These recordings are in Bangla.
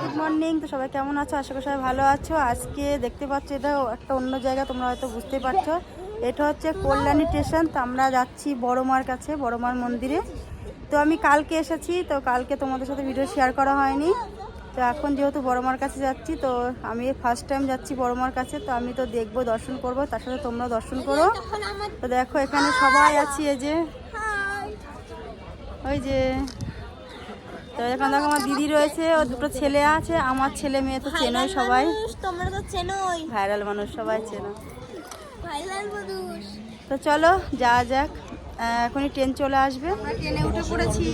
গুড মর্নিং তো সবাই কেমন আছো? আশা করি সবাই ভালো আছো। আজকে দেখতে পাচ্ছ, এটা একটা অন্য জায়গা, তোমরা হয়তো বুঝতে পারছ। এটা হচ্ছে কল্যাণী স্টেশন, তো আমরা যাচ্ছি বড়মার কাছে, বড়মার মন্দিরে। তো আমি কালকে এসেছি, তো কালকে তোমাদের সাথে ভিডিও শেয়ার করা হয়নি। তো এখন যেহেতু বড় মার কাছে যাচ্ছি তো আমি ফার্স্ট টাইম যাচ্ছি বড় মার কাছে তো আমি তো দেখব দর্শন করব। তার সাথে তোমরা দর্শন করো। তো দেখো এখানে সবাই আছি এই যে। ওই যে তো এখানে দেখো আমার দিদি রয়েছে ও দুটো ছেলে আছে আমার ছেলে মেয়ে তো চেনোই সবাই। তোমরা তো চেনোই। ভাইরাল মানুষ সবাই চেনো। তো চলো যাওয়া যাক। এখনই ট্রেন চলে আসবে। আমরা ট্রেনে উঠে পড়েছি।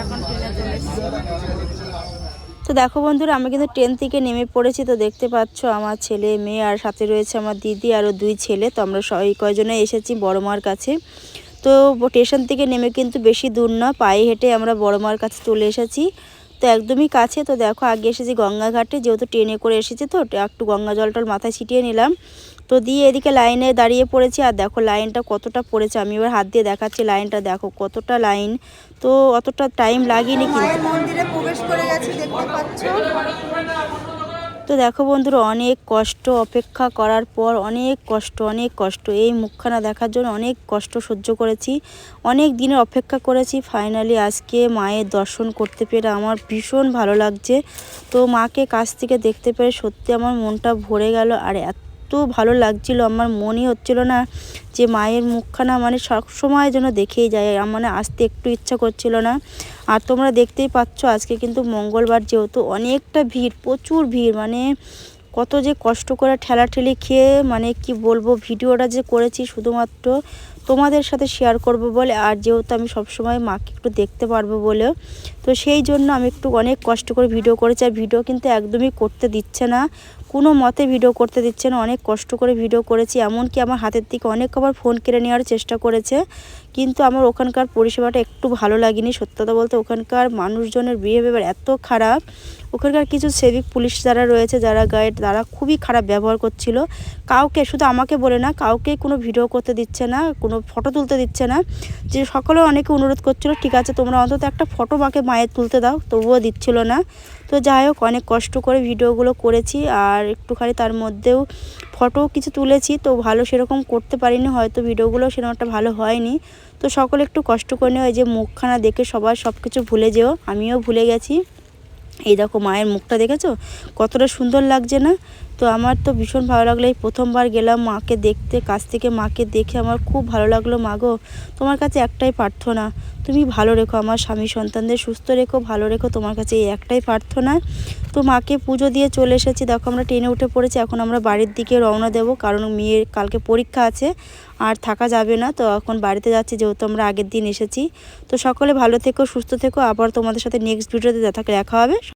এখন ট্রেনে চলে তো দেখো বন্ধুরা আমি কিন্তু ট্রেন থেকে নেমে পড়েছি তো দেখতে পাচ্ছ আমার ছেলে মেয়ে আর সাথে রয়েছে আমার দিদি আরও দুই ছেলে। তো আমরা সবাই কয়জনে এসেছি বড় মার কাছে। তো স্টেশন থেকে নেমে কিন্তু বেশি দূর না পায়ে হেঁটে আমরা বড় মার কাছে চলে এসেছি। তো একদমই কাছে। তো দেখো, আগে এসেছি গঙ্গাঘাটে, যেহেতু ট্রেনে করে এসেছি তো একটু গঙ্গা জল টল মাথায় ছিটিয়ে নিলাম। তো দিয়ে এদিকে লাইনে দাঁড়িয়ে পড়েছি, আর দেখো লাইনটা কতটা পড়েছে। আমি এবার হাত দিয়ে দেখাচ্ছি লাইনটা, দেখো কতটা লাইন। তো অতটা টাইম লাগেনি কিন্তু। মন্দিরে প্রবেশ করে গেছি, দেখতে পাচ্ছ? তো দেখো বন্ধুরা, অনেক কষ্ট অপেক্ষা করার পর অনেক কষ্ট অনেক কষ্ট। এই মুখখানা দেখার জন্য অনেক কষ্ট সহ্য করেছি। অনেক দিনের অপেক্ষা করেছি। ফাইনালি আজকে মায়ের দর্শন করতে পেরে আমার ভীষণ ভালো লাগছে। তো মাকে কাছ থেকে দেখতে পেরে সত্যি আমার মনটা ভরে গেল। আর এত ভালো লাগছিল, আমার মনই হচ্ছিল না যে মায়ের মুখখানা মানে সবসময় যেন দেখেই যায় মানে আসতে একটু ইচ্ছা করছিল না। আর তোমরা দেখতেই পাচ্ছ আজকে কিন্তু মঙ্গলবার যেহেতু অনেকটা ভিড়, প্রচুর ভিড় মানে কত যে কষ্ট করে ঠেলাঠেলি খেয়ে মানে কি বলব, ভিডিওটা যে করেছি শুধুমাত্র তোমাদের সাথে শেয়ার করব বলে, আর যেহেতু আমি সবসময় মাকে একটু দেখতে পারব বলে তো সেই জন্য আমি একটু অনেক কষ্ট করে ভিডিও করেছি, আর ভিডিও কিন্তু একদমই করতে দিচ্ছে না। কোনো মতে ভিডিও করতে দিচ্ছে না, অনেক কষ্ট করে ভিডিও করেছি, এমনকি আমার হাতের দিকে অনেক আবার ফোন কেড়ে নেওয়ার চেষ্টা করেছে। কিন্তু আমার ওখানকার পরিষেবাটা একটু ভালো লাগেনি, সত্য কথা বলতে ওখানকার মানুষজনের বিহেভিয়ার এত খারাপ। ওখানকার কিছু সেভিক পুলিশ যারা রয়েছে, যারা গাইড তারা খুবই খারাপ ব্যবহার করছিল। কাউকে, শুধু আমাকে বলে না, কাউকে কোনো ভিডিও করতে দিচ্ছে না, কোনো ফটো তুলতে দিচ্ছে না। যে সকলে অনেকে অনুরোধ করছিল, ঠিক আছে, তোমরা অন্তত একটা ফটো মাকে মায়ের তুলতে দাও। তবুও দিচ্ছিল না। তো যাই হোক, অনেক কষ্ট করে ভিডিওগুলো করেছি আর একটুখানি তার মধ্যেও ফটো কিছু তুলেছি। তো ভালো সেরকম করতে পারিনি, হয়তো ভিডিওগুলো সেরকম একটা ভালো হয়নি। তো সকলে একটু কষ্ট করে নিও যে মুখখানা দেখে সবাই সব কিছু ভুলে যেও। আমিও ভুলে গেছি। এই দেখো মায়ের মুখটা দেখেছ? কতটা সুন্দর লাগছে না? তো আমার তো ভীষণ ভালো লাগল। এই প্রথমবার গেলাম মাকে দেখতে, কাছ থেকে মাকে দেখে আমার খুব ভালো লাগল। মা গো, তোমার কাছে একটাই প্রার্থনা, তুমি ভালো রেখো, আমার স্বামী সন্তানদের সুস্থ রেখো, ভালো রেখো, তোমার কাছে এই একটাই প্রার্থনা। তো মাকে পুজো দিয়ে চলে এসেছি। দেখো আমরা ট্রেনে উঠে পড়েছি, এখন আমরা বাড়ির দিকে রওনা দেবো, কারণ মেয়ের কালকে পরীক্ষা আছে, আর থাকা যাবে না, তো এখন বাড়িতে যাচ্ছি, যেহেতু আমরা আগের দিন এসেছি। তো সকলে ভালো থেকো, সুস্থ থেকো, আবার তোমাদের সাথে নেক্সট ভিডিওতে দেখা হবে।